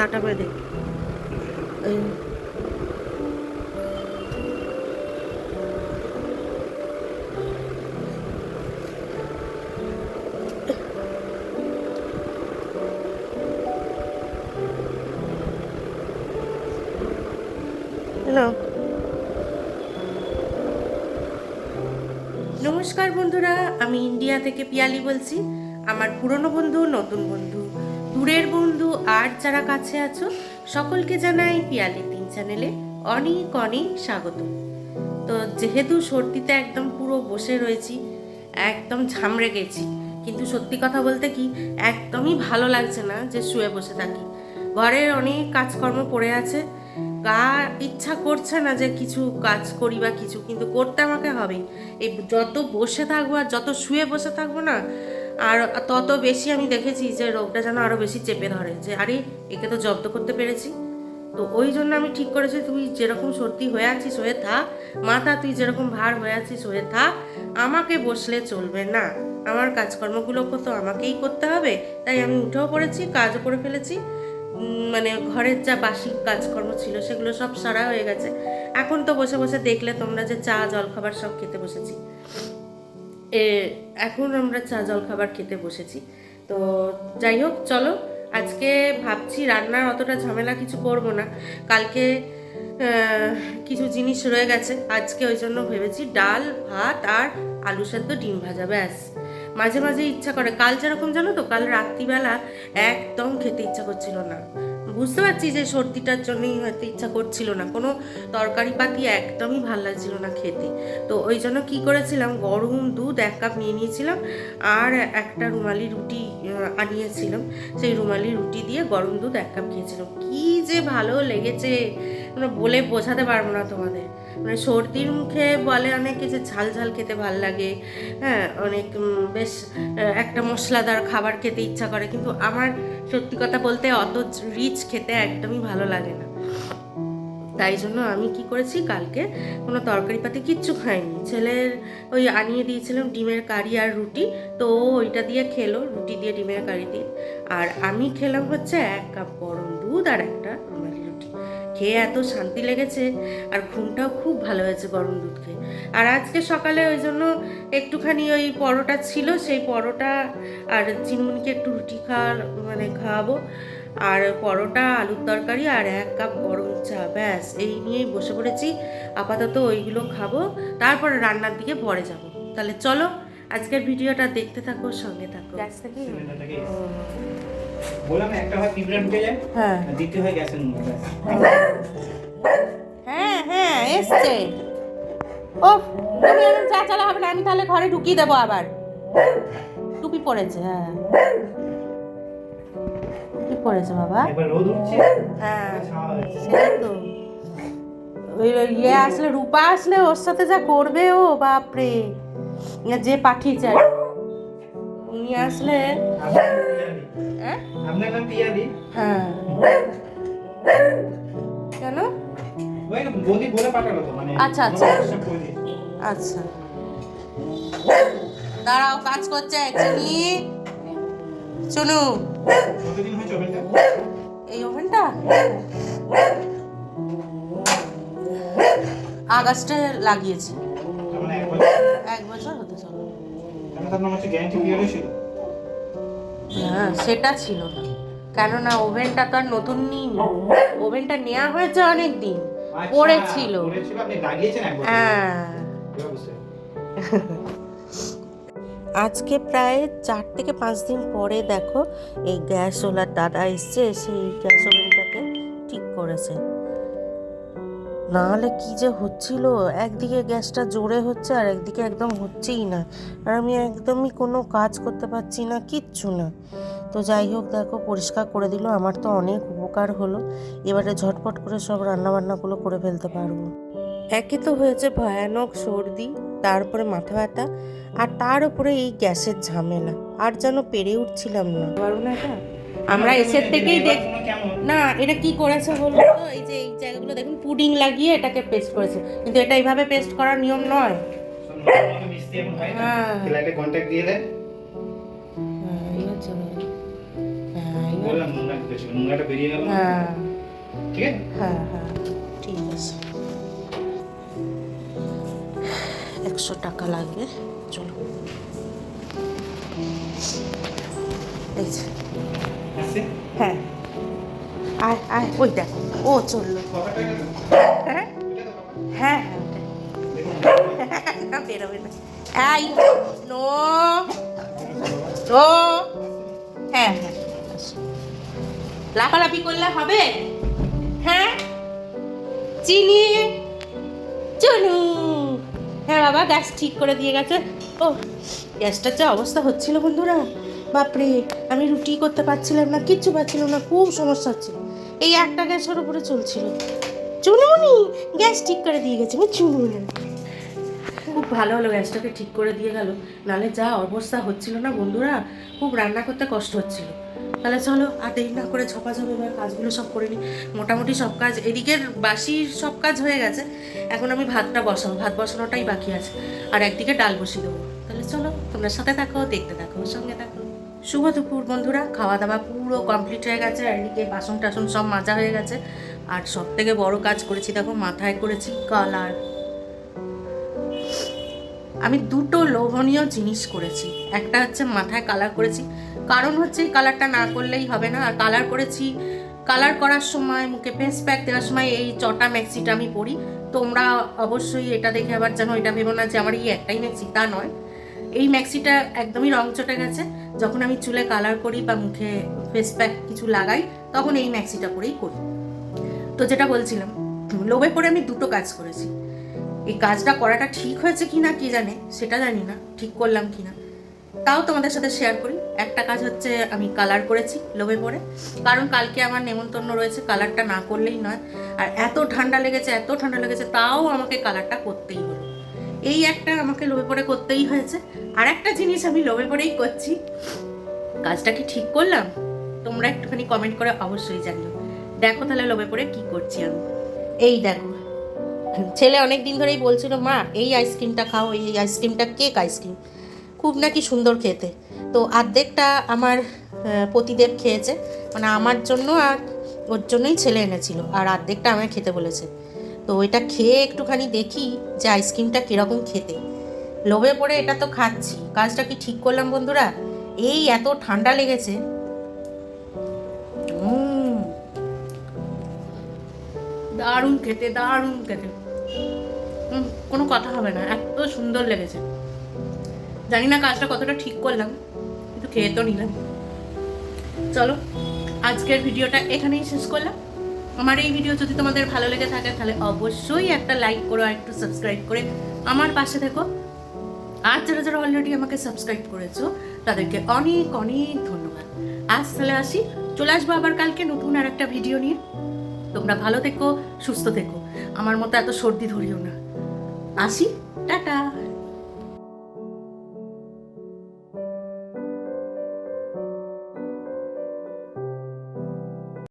চাটা বেঁধে হ্যালো। নমস্কার বন্ধুরা, আমি ইন্ডিয়া থেকে পিয়ালি বলছি। আমার পুরনো বন্ধু, নতুন বন্ধু। দূরের বন্ধু আর যারা কাছে আছো, সকলকে জানাই পিয়ালি তিন চ্যানেলে অনেক অনেক স্বাগত। তো যেহেতু সর্দিতে একদম পুরো বসে রয়েছি, একদম ঝামড়ে গেছি, কিন্তু সত্যি কথা বলতে কি, একদমই ভালো লাগছে না যে শুয়ে বসে থাকি। ঘরের অনেক কাজকর্ম পড়ে আছে, গা ইচ্ছা করছে না যে কিছু কাজ করি বা কিছু, কিন্তু করতে আমাকে হবে। এই যত বসে থাকব আর যত শুয়ে বসে থাকব না আর তত বেশি আমি দেখেছি যে রোগটা যেন আরও বেশি চেপে ধরে, যে আরে, একে তো জব্দ করতে পেরেছি। তো ওই জন্য আমি ঠিক করেছি, তুই যেরকম সর্দি হয়ে আছিস, হয়ে থাক। মাথা, তুই যেরকম ভার হয়ে আছিস, হয়ে থাক। আমাকে বসলে চলবে না। আমার কাজকর্মগুলোকে তো আমাকেই করতে হবে? তাই আমি উঠেও পড়েছি, কাজও করে ফেলেছি। মানে ঘরের যা বাসি কাজকর্ম ছিল, সেগুলো সব সারা হয়ে গেছে। এখন তো বসে বসে দেখলে তোমরা যে চা জল খাবার সব খেতে বসেছি। এখন আমরা চা জল খাবার খেতে বসেছি। তো যাই হোক, চলো, আজকে ভাবছি রান্নার অতটা ঝামেলা কিছু করব না। কালকে কিছু জিনিস রয়ে গেছে। আজকে ওই জন্য ভেবেছি ডাল, ভাত আর আলু সেদ্ধ ডিম ভাজা, ব্যাস। মাঝে মাঝে ইচ্ছা করে। কাল যেরকম জানো তো, কাল রাত্রিবেলা একদম খেতে ইচ্ছা করছিল না। বুঝতে পারছি যে সর্দিটার জন্যই হয়তো ইচ্ছা করছিল না। কোনো তরকারি পাতি একদমই ভালো লাগছিল না খেতে। তো ওই জন্য কী করেছিলাম, গরম দুধ এক কাপ নিয়ে নিয়েছিলাম আর একটা রুমালি রুটি আনিয়েছিলাম। সেই রুমালি রুটি দিয়ে গরম দুধ এক কাপ খেয়েছিলাম। কী যে ভালো লেগেছে। মানে বলে বোঝাতে পারব না তোমাদের। মানে সর্দির মুখে বলে অনেকে যে ঝাল ঝাল খেতে ভালো লাগে। হ্যাঁ অনেক বেশ একটা মশলাদার খাবার খেতে ইচ্ছা করে। কিন্তু আমার সত্যি কথা বলতে অত রিচ খেতে একদমই ভালো লাগে না। তাই জন্য আমি কি করেছি, কালকে কোনো তরকারি পাতি কিচ্ছু খাইনি। ছেলের ওই আনিয়ে দিয়েছিলাম ডিমের কারি আর রুটি। তো ওইটা দিয়ে খেলো, রুটি দিয়ে ডিমের কারি দিয়ে। আর আমি খেলাম হচ্ছে এক কাপ গরম দুধ আর একটা খেয়ে এত শান্তি লেগেছে আর ঘুমটাও খুব ভালো হয়েছে গরম দুধ খেয়ে আর আজকে সকালে ওই জন্য একটুখানি ওই পরোটা ছিল সেই পরোটা আর চিনমুনিকে একটু রুটি খাওয়ার মানে খাওয়াবো। আর পরোটা আলুর তরকারি আর এক কাপ গরম চা ব্যাস এই নিয়েই বসে পড়েছি। আপাতত ওইগুলো খাব তারপরে রান্নার দিকে পরে যাব। তাহলে চলো আজকের ভিডিওটা দেখতে থাকো সঙ্গে থাকো। বললাম একটা হয় পিঁপড়া ঢুকে যায় হ্যাঁ। দ্বিতীয় হয় গ্যাসের ব্যাস। হ্যাঁ হ্যাঁ এসছে। ও তুমি হবে না আমি তাহলে ঘরে ঢুকিয়ে দেবো আবার। টুপি পড়েছে হ্যাঁ। টুপি পড়েছে বাবা। হ্যাঁ তো। ওই ইয়ে আসলে রূপা আসলে ওর সাথে যা করবে ও বাপরে। যে পাঠিয়েছে আর। উনি আসলে আপনার নাম পিয়ালি। হ্যাঁ। কেন? ওই বলে পাঠালো তো মানে আচ্ছা, আচ্ছা। আচ্ছা। দাঁড়াও কাজ করছে চিনি। ওভেনটা এই ওভেনটা আগস্টে লাগিয়েছে। মানে এক বছর? আপনার হচ্ছে গ্যারান্টি পিরিয়ডও ছিল। হ্যাঁ সেটা ছিল না। কেননা ওভেনটা তো আর নতুন নিইনি ওভেনটা নেওয়া হয়েছে অনেক দিন আচ্ছা, পড়েছিল। হ্যাঁ। আজকে প্রায় চার থেকে পাঁচ দিন পরে দেখো এই গ্যাস ওলার দাদা এসছে সেই গ্যাস ওভেনটাকে ঠিক করেছে। নাহলে কি যে হচ্ছিল? একদিকে গ্যাসটা জোরে হচ্ছে আর একদিকে একদম হচ্ছেই না। আর আমি একদমই কোনো কাজ করতে পারছি না, কিচ্ছু না। তো যাই হোক, দেখো, পরিষ্কার করে দিল। আমার তো অনেক উপকার হলো। এবারে ঝটপট করে সব রান্নাবান্নাগুলো করে ফেলতে পারব। একে তো হয়েছে ভয়ানক সর্দি, তারপরে মাথা ব্যথা, আর তার উপরে এই গ্যাসের ঝামেলা। আর যেন পেরে উঠছিলাম না। না আমরা এসের থেকেই দেখ না, এটা কি করেছে বলব তো? এই যে এই জায়গাগুলো দেখুন পুডিং লাগিয়ে এটাকে পেস্ট করেছে। কিন্তু এটা এইভাবে পেস্ট করার নিয়ম নয়। হয়। হ্যাঁ। হ্যাঁ। হ্যাঁ। ঠিক আছে? হ্যাঁ হ্যাঁ ঠিক আছে। একশো টাকা লাগবে চলো। হ্যাঁ। আয় আয়, ওই ও চলল। হ্যাঁ। হ্যাঁ হ্যাঁ বেরোবে না। হ্যাঁ হ্যাঁ। লাফালাফি করলে হবে? হ্যাঁ চিনি চলু হ্যাঁ বাবা, গ্যাস ঠিক করে দিয়ে গেছে। ও, গ্যাসটার যা অবস্থা হচ্ছিল বন্ধুরা। বাপরে, আমি রুটি করতে পারছিলাম না, কিচ্ছু পাচ্ছিলাম না, খুব সমস্যা হচ্ছিল। এই একটা গ্যাসের উপরে চলছিল। চুনুনি, গ্যাস ঠিক করে দিয়ে গেছে, আমি চুনুনি। খুব ভালো হলো গ্যাসটাকে ঠিক করে দিয়ে গেল। নালে যা অবস্থা হচ্ছিল না বন্ধুরা, খুব রান্না করতে কষ্ট হচ্ছিল। তাহলে চলো আর দেরি না করে ঝপাঝপ এবার কাজগুলো সব করে নিই মোটামুটি সব কাজ, এদিকের বাসির সব কাজ হয়ে গেছে। এখন আমি ভাতটা বসাবো, ভাত বসানোটাই বাকি আছে। আর একদিকে ডাল বসিয়ে দেবো। তাহলে চলো, তোমরা সাথে থাকো, দেখতে থাকো, সঙ্গে থাকো। শুভ দুপুর, বন্ধুরা। খাওয়া দাওয়া পুরো কমপ্লিট হয়ে গেছে, আর এদিকে বাসন টাসন সব মাজা হয়ে গেছে। আর সব থেকে বড় কাজ করেছি, দেখো, মাথায় করেছি কালার আমি দুটো লোভনীয় জিনিস করেছি। একটা হচ্ছে মাথায় কালার করেছি। কারণ হচ্ছে, এই কালারটা না করলেই হবে না। আর কালার করেছি কালার করার সময়, মুখে ফেস প্যাক দেওয়ার সময় এই চটা ম্যাক্সিটা আমি পরি। তোমরা অবশ্যই এটা দেখে আবার যেন এটা ভেবো না যে আমার এই একটাই ম্যাক্সি তা নয়। এই ম্যাক্সিটা একদমই রং চটে গেছে। যখন আমি চুলে কালার করি বা মুখে ফেস প্যাক কিছু লাগাই, তখন এই ম্যাক্সিটা পরেই করি। তো যেটা বলছিলাম, লোভে পড়ে আমি দুটো কাজ করেছি। এই কাজটা করাটা ঠিক হয়েছে কি না কে জানে, সেটা জানি না, ঠিক করলাম কি না তাও তোমাদের সাথে শেয়ার করি। একটা কাজ হচ্ছে আমি কালার করেছি লোভে পড়ে। কারণ কালকে আমার নেমন্তন্ন রয়েছে কালারটা না করলেই নয়। আর এত ঠান্ডা লেগেছে, এত ঠান্ডা লেগেছে, তাও আমাকে কালারটা করতেই হলো এই একটা আমাকে লোভে পড়ে করতেই হয়েছে। আর একটা জিনিস আমি লোভে পড়েই করছি। কাজটা কি ঠিক করলাম? তোমরা একটুখানি কমেন্ট করে অবশ্যই জানিও। দেখো তাহলে লোভে পড়ে কি করছি আমি। এই দেখো, ছেলে অনেক দিন ধরেই বলছিল, মা, এই আইসক্রিমটা খাও, এই আইসক্রিমটা কেক আইসক্রিম। খুব নাকি সুন্দর খেতে। তো অর্ধেকটা আমার পতিদেব খেয়েছে। মানে আমার জন্য আর ওর জন্যই ছেলে এনেছিল। আর অর্ধেকটা আমায় খেতে বলেছে। তো এটা খেয়ে একটুখানি দেখি যে আইসক্রিমটা কীরকম খেতে। লোভে পড়ে এটা তো খাচ্ছি। কাজটা কি ঠিক করলাম বন্ধুরা? এই এত ঠান্ডা লেগেছে। দারুণ খেতে দারুণ খেতে। কোনো কথা হবে না। এত সুন্দর লেগেছে। জানি না কাজটা কতটা ঠিক করলাম, কিন্তু খেয়ে তো নিলাম। চলো, আজকের ভিডিওটা এখানেই শেষ করলাম। আমার এই ভিডিও যদি তোমাদের ভালো লেগে থাকে, তাহলে অবশ্যই একটা লাইক করো আর একটু সাবস্ক্রাইব করে আমার পাশে থেকো। আর যারা যারা অলরেডি আমাকে সাবস্ক্রাইব করেছ, তাদেরকে অনেক অনেক ধন্যবাদ। আজ তাহলে আসি। চলে আসব আবার কালকে নতুন আর একটা ভিডিও নিয়ে। তোমরা ভালো থেকো, সুস্থ থেকো। আমার মতো এত সর্দি ধরিও না। আসি। টাটা।